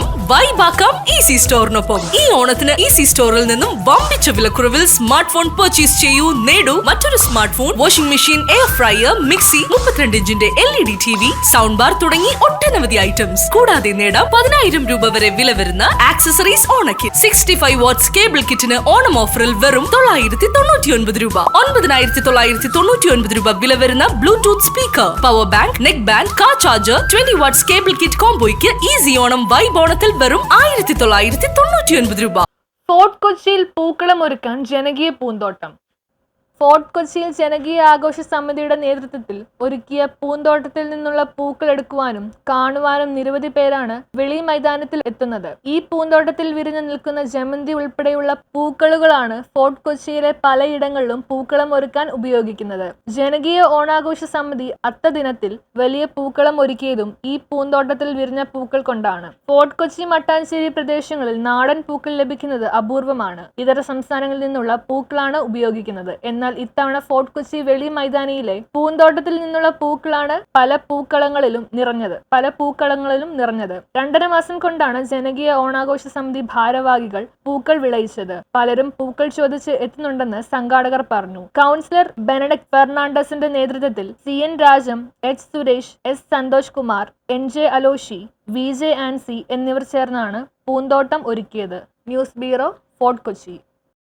Onam വൈബാക്കാം easy സ്റ്റോറിനൊപ്പം. ഈ ഓണത്തിന് easy സ്റ്റോറിൽ നിന്നും വമ്പിച്ച വിലക്കുറവിൽ സ്മാർട്ട് ഫോൺ പർച്ചേസ് ചെയ്യൂ നേടൂ. മറ്റൊരു smart phone washing machine air fryer mixie മുപ്പത്തിരണ്ട് ഇഞ്ചിന്റെ L E D T V sound bar തുടങ്ങി ഒട്ടനവധി ഐറ്റംസ് കൂടാതെ നേടാം പതിനായിരം രൂപ വരെ വില വരുന്ന ആക്സസറീസ് ഓണക്കിറ്റ്. സിക്സ്റ്റി ഫൈവ് വാട്ട്സ് കേബിൾ കിറ്റിന് ഓണം ഓഫറിൽ വെറും തൊള്ളായിരത്തി തൊണ്ണൂറ്റി ഒൻപത് രൂപ. ഒൻപതിനായിരത്തി തൊള്ളായിരത്തി തൊണ്ണൂറ്റി ഒൻപത് രൂപ വില വരുന്ന Bluetooth speaker power bank neck band car charger twenty watts cable kit കോംബോയ്ക്ക് easy Onam vibe ഓണത്തിൽ വെറും ആയിരത്തി തൊള്ളായിരത്തി തൊണ്ണൂറ്റി ഒൻപത് രൂപ. ഫോർട്ട് കൊച്ചിയിൽ പൂക്കളം ഒരുക്കാൻ ജനകീയ പൂന്തോട്ടം. ഫോർട്ട് കൊച്ചിയിൽ ജനകീയ ആഘോഷ സമിതിയുടെ നേതൃത്വത്തിൽ ഒരുക്കിയ പൂന്തോട്ടത്തിൽ നിന്നുള്ള പൂക്കൾ എടുക്കുവാനും കാണുവാനും നിരവധി പേരാണ് വെളി മൈതാനത്തിൽ എത്തുന്നത്. ഈ പൂന്തോട്ടത്തിൽ വിരിഞ്ഞു നിൽക്കുന്ന ജമന്തി ഉൾപ്പെടെയുള്ള പൂക്കളുകളാണ് ഫോർട്ട് കൊച്ചിയിലെ പലയിടങ്ങളിലും പൂക്കളം ഒരുക്കാൻ ഉപയോഗിക്കുന്നത്. ജനകീയ ഓണാഘോഷ സമിതി അത്ത ദിനത്തിൽ വലിയ പൂക്കളം ഒരുക്കിയതും ഈ പൂന്തോട്ടത്തിൽ വിരിഞ്ഞ പൂക്കൾ കൊണ്ടാണ്. ഫോർട്ട് കൊച്ചി മട്ടാഞ്ചേരി പ്രദേശങ്ങളിൽ നാടൻ പൂക്കൾ ലഭിക്കുന്നത് അപൂർവമാണ്. ഇതര സംസ്ഥാനങ്ങളിൽ നിന്നുള്ള പൂക്കളാണ് ഉപയോഗിക്കുന്നത്. എന്നാൽ ഇത്തവണ ഫോർട്ട് കൊച്ചി വെളി മൈതാനിയിലെ പൂന്തോട്ടത്തിൽ നിന്നുള്ള പൂക്കളാണ് പല പൂക്കളങ്ങളിലും നിറഞ്ഞത്. പല പൂക്കളങ്ങളിലും നിറഞ്ഞത്. രണ്ടര മാസം കൊണ്ടാണ് ജനകീയ ഓണാഘോഷ സമിതി ഭാരവാഹികൾ പൂക്കൾ വിളയിച്ചത്. പലരും പൂക്കൾ ചോദിച്ച് എത്തുന്നുണ്ടെന്ന് സംഘാടകർ പറഞ്ഞു. കൗൺസിലർ ബെനഡക് ഫെർണാണ്ടസിന്റെ നേതൃത്വത്തിൽ C N Rajam H Suresh S Santhosh Kumar N J Aloshy V J Ancy എന്നിവർ ചേർന്നാണ് പൂന്തോട്ടം ഒരുക്കിയത്. News bureau Fort Kochi.